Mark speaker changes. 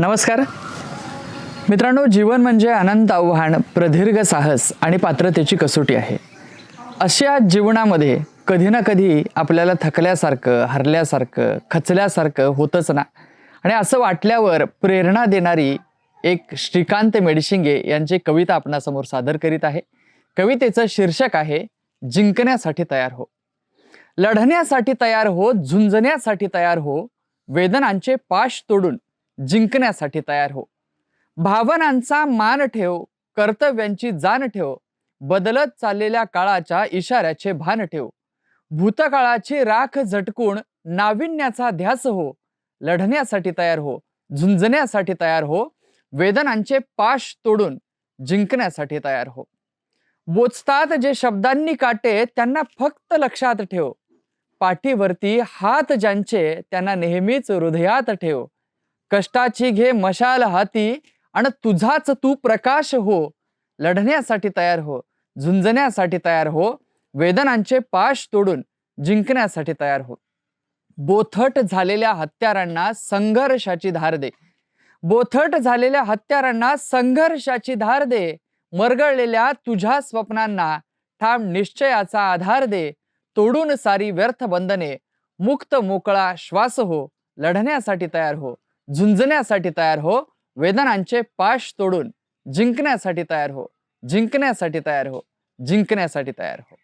Speaker 1: नमस्कार. मित्रांनो जीवन म्हणजे अनंत आव्हान प्रदीर्घ साहस आणि पात्रतेची कसोटी आहे. अशा जीवनामध्ये कधी ना कधी आपल्याला थकल्यासारखं हरल्यासारखं खचल्यासारखं होतंच ना. आणि असं वाटल्यावर प्रेरणा देणारी एक श्रीकांत मेडशिंगे यांची कविता आपणासमोर सादर करीत आहे. कवितेचं शीर्षक आहे जिंकण्यासाठी तयार हो. लढण्यासाठी तयार हो झुंजण्यासाठी तयार हो वेदनांचे पाश तोडून जिंकण्यासाठी तयार हो. भावनांचा मान ठेव कर्तव्यांची जाण ठेव बदलत चाललेल्या काळाच्या इशाऱ्याचे भान ठेव. भूतकाळाची राख झटकून नाविन्याचा ध्यास हो. लढण्यासाठी तयार हो झुंजण्यासाठी तयार हो वेदनांचे पाश तोडून जिंकण्यासाठी तयार हो. बोचतात जे शब्दांनी काटे त्यांना फक्त लक्षात ठेव. पाठीवरती हात ज्यांचे त्यांना नेहमीच हृदयात ठेव. कष्टाची घे मशाल हाती आणि तुझाच तू प्रकाश हो. लढण्यासाठी तयार हो झुंजण्यासाठी तयार हो वेदनांचे पाश तोडून जिंकण्यासाठी तयार हो. बोथट झालेल्या हत्यारांना संघर्षाची धार दे. बोथट झालेल्या हत्यारांना संघर्षाची धार दे. मरगळलेल्या तुझ्या स्वप्नांना ठाम निश्चयाचा आधार दे. तोडून सारी व्यर्थ बंधने मुक्त मोकळा श्वास हो. लढण्यासाठी तयार हो. झुंजण्यासाठी तयार हो. वेदनांचे पाश तोडून जिंकण्यासाठी तयार हो. जिंकण्यासाठी तयार हो. जिंकण्यासाठी तयार हो.